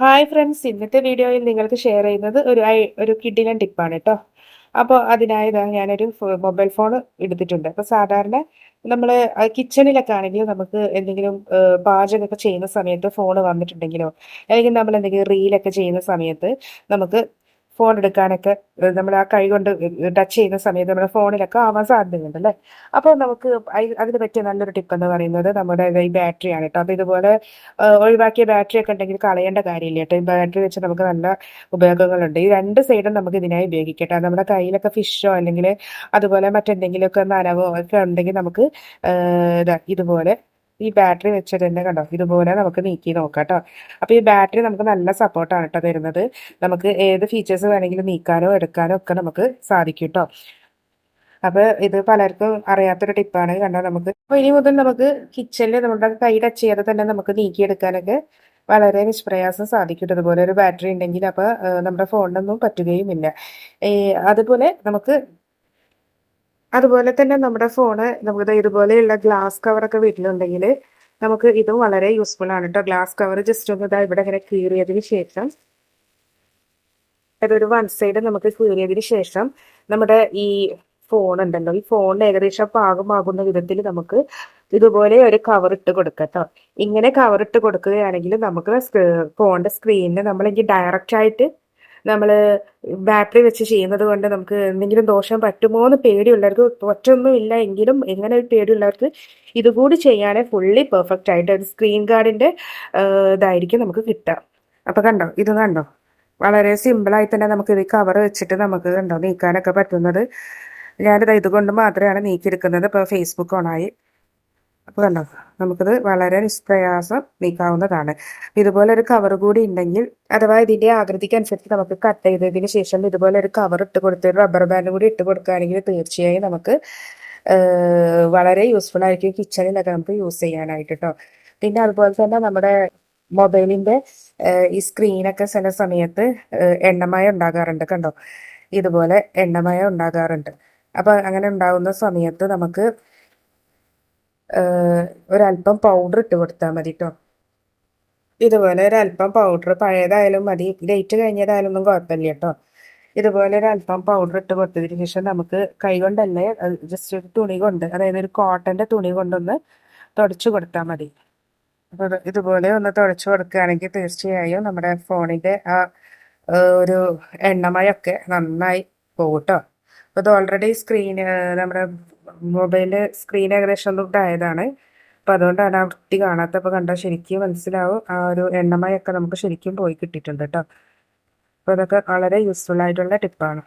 Hi friends ഇന്നത്തെ വീഡിയോയിൽ നിങ്ങൾക്ക് ഷെയർ ചെയ്യുന്നത് ഒരു ഒരു കിഡിലൻ ടിപ്പാണ് കേട്ടോ അപ്പോൾ അതിനായി ഞാനൊരു മൊബൈൽ ഫോൺ എടുത്തിട്ടുണ്ട്. അപ്പോൾ സാധാരണ നമ്മൾ കിച്ചണിലൊക്കെ ആണെങ്കിലും നമുക്ക് എന്തെങ്കിലും പാചകമൊക്കെ ചെയ്യുന്ന സമയത്ത് ഫോൺ വന്നിട്ടുണ്ടെങ്കിലോ അല്ലെങ്കിൽ നമ്മൾ എന്തെങ്കിലും റീലൊക്കെ ചെയ്യുന്ന സമയത്ത് നമുക്ക് ഫോൺ എടുക്കാനൊക്കെ നമ്മൾ ആ കൈ കൊണ്ട് ടച്ച് ചെയ്യുന്ന സമയത്ത് നമ്മുടെ ഫോണിലൊക്കെ ആവാൻ സാധ്യതയുണ്ട് അല്ലേ? അപ്പോൾ നമുക്ക് അതിന് പറ്റിയ നല്ലൊരു ടിപ്പ് എന്ന് പറയുന്നത് നമ്മുടെ ഈ ബാറ്ററിയാണ് കേട്ടോ. അപ്പോൾ ഇതുപോലെ ഒഴിവാക്കിയ ബാറ്ററി ഒക്കെ ഉണ്ടെങ്കിൽ കളയേണ്ട കാര്യമില്ല കേട്ടോ. ഈ ബാറ്ററി വെച്ച് നമുക്ക് നല്ല ഉപയോഗങ്ങളുണ്ട്. ഈ രണ്ട് സൈഡും നമുക്ക് ഇതിനായി ഉപയോഗിക്കട്ടെ നമ്മുടെ കയ്യിലൊക്കെ ഫിഷോ അല്ലെങ്കിൽ അതുപോലെ മറ്റെന്തെങ്കിലുമൊക്കെ നനവോ ഒക്കെ ഉണ്ടെങ്കിൽ നമുക്ക് ഇതുപോലെ ഈ ബാറ്ററി വെച്ചിട്ട് തന്നെ കണ്ടോ? ഇതുപോലെ നമുക്ക് നീക്കി നോക്കാം കേട്ടോ. അപ്പോൾ ഈ ബാറ്ററി നമുക്ക് നല്ല സപ്പോർട്ടാണ് കേട്ടോ തരുന്നത്. നമുക്ക് ഏത് ഫീച്ചേഴ്സ് വേണമെങ്കിലും നീക്കാനോ എടുക്കാനോ ഒക്കെ നമുക്ക് സാധിക്കും കേട്ടോ. അപ്പൊ ഇത് പലർക്കും അറിയാത്തൊരു ടിപ്പാണ് കണ്ടോ? നമുക്ക് അപ്പോൾ ഇനി മുതൽ നമുക്ക് കിച്ചണിൽ നമ്മുടെ കൈ ടച്ച് ചെയ്യാതെ തന്നെ നമുക്ക് നീക്കിയെടുക്കാനൊക്കെ വളരെ നിഷ്പ്രയാസം സാധിക്കും ഇതുപോലെ ഒരു ബാറ്ററി ഉണ്ടെങ്കിൽ അപ്പോൾ നമ്മുടെ ഫോണിനൊന്നും പറ്റുകയുമില്ല. ഇല്ല അതുപോലെ നമുക്ക് അതുപോലെ തന്നെ നമ്മുടെ ഫോണ് നമുക്ക് ഇതുപോലെയുള്ള ഗ്ലാസ് കവറൊക്കെ വീട്ടിലുണ്ടെങ്കിൽ നമുക്ക് ഇതും വളരെ യൂസ്ഫുൾ ആണ് കേട്ടോ ഗ്ലാസ് കവർ ജസ്റ്റ് ഒന്ന് ഇതാ ഇവിടെ ഇങ്ങനെ കീറിയതിന് ശേഷം അതൊരു വൺ സൈഡ് നമുക്ക് കീറിയതിന് ശേഷം നമ്മുടെ ഈ ഫോൺ ഉണ്ടല്ലോ ഈ ഫോണിന് ഏകദേശം പാകമാകുന്ന വിധത്തിൽ നമുക്ക് ഇതുപോലെ ഒരു കവർ ഇട്ട് കൊടുക്കട്ടോ കേട്ടോ ഇങ്ങനെ കവർ ഇട്ട് കൊടുക്കുകയാണെങ്കിൽ നമുക്ക് ഫോണിന്റെ സ്ക്രീനിന് നമ്മൾ ഡയറക്റ്റ് ആയിട്ട് നമ്മൾ ബാറ്ററി വെച്ച് ചെയ്യുന്നത് കൊണ്ട് നമുക്ക് എന്തെങ്കിലും ദോഷം പറ്റുമോ എന്ന് പേടിയുള്ളവർക്ക് ഒറ്റൊന്നും ഇല്ല എങ്കിലും എങ്ങനെ ഒരു പേടിയുള്ളവർക്ക് ഇതുകൂടി ചെയ്യാനേ ഫുള്ളി പെർഫെക്റ്റ് ആയിട്ട് ഒരു സ്ക്രീൻ ഗാർഡിന്റെ ഇതായിരിക്കും നമുക്ക് കിട്ടുക. അപ്പൊ കണ്ടോ? ഇത് കണ്ടോ? വളരെ സിമ്പിളായി തന്നെ നമുക്ക് ഇത് കവർ വെച്ചിട്ട് നമുക്ക് കണ്ടോ നീക്കാനൊക്കെ പറ്റുന്നത്? ഞാനിത് ഇതുകൊണ്ട് മാത്രമാണ് നീക്കിയെടുക്കുന്നത്. ഇപ്പോൾ ഫേസ്ബുക്ക് ഓണായി അപ്പോൾ കണ്ടോ നമുക്കിത് വളരെ നിഷ്പ്രയാസം നീക്കാവുന്നതാണ്. ഇതുപോലെ ഒരു കവർ കൂടി ഉണ്ടെങ്കിൽ അഥവാ ഇതിന്റെ ആകൃതിക്ക് അനുസരിച്ച് നമുക്ക് കട്ട് ചെയ്തതിന് ശേഷം ഇതുപോലെ ഒരു കവർ ഇട്ട് കൊടുത്ത് റബ്ബർ ബാൻഡ് കൂടി ഇട്ട് കൊടുക്കുകയാണെങ്കിൽ തീർച്ചയായും നമുക്ക് വളരെ യൂസ്ഫുൾ ആയിരിക്കും കിച്ചണിലൊക്കെ നമുക്ക് യൂസ് ചെയ്യാനായിട്ട് കേട്ടോ പിന്നെ അതുപോലെ തന്നെ നമ്മുടെ മൊബൈലിന്റെ ഈ സ്ക്രീനൊക്കെ ചില സമയത്ത് എണ്ണമായ ഉണ്ടാകാറുണ്ട് കണ്ടോ? ഇതുപോലെ എണ്ണമായ ഉണ്ടാകാറുണ്ട്. അപ്പൊ അങ്ങനെ ഉണ്ടാകുന്ന സമയത്ത് നമുക്ക് ഒരല്പം പൗഡർ ഇട്ട് കൊടുത്താൽ മതി കേട്ടോ ഇതുപോലെ ഒരല്പം പൗഡർ പഴയതായാലും മതി. ഡേറ്റ് കഴിഞ്ഞതായാലും ഒന്നും കുഴപ്പമില്ല കേട്ടോ ഇതുപോലെ ഒരു അല്പം പൗഡർ ഇട്ട് കൊടുത്തതിന് ശേഷം നമുക്ക് കൈ കൊണ്ടല്ലേ ജസ്റ്റ് ഒരു തുണി കൊണ്ട് അതായത് ഒരു കോട്ടന്റെ തുണി കൊണ്ടൊന്ന് തുടച്ചു കൊടുത്താൽ മതി. അപ്പോൾ ഇതുപോലെ ഒന്ന് തുടച്ചു കൊടുക്കുകയാണെങ്കിൽ തീർച്ചയായും നമ്മുടെ ഫോണിന്റെ ആ ആ, ഒരു എണ്ണമയൊക്കെ നന്നായി പോകും കേട്ടോ അപ്പോൾ ഇത് ഓൾറെഡി സ്ക്രീൻ നമ്മുടെ മൊബൈലിന്റെ സ്ക്രീൻ ഏകദേശം ഒന്ന് ഇതായതാണ്. അപ്പം അതുകൊണ്ടാണ് ആ വൃത്തി കാണാത്തപ്പോൾ കണ്ടാൽ ശരിക്കും മനസ്സിലാവും ആ ഒരു എണ്ണമയൊക്കെ നമുക്ക് ശരിക്കും പോയി കിട്ടിയിട്ടുണ്ട് കേട്ടോ അപ്പോൾ അതൊക്കെ വളരെ യൂസ്ഫുൾ ആയിട്ടുള്ള ടിപ്പാണ്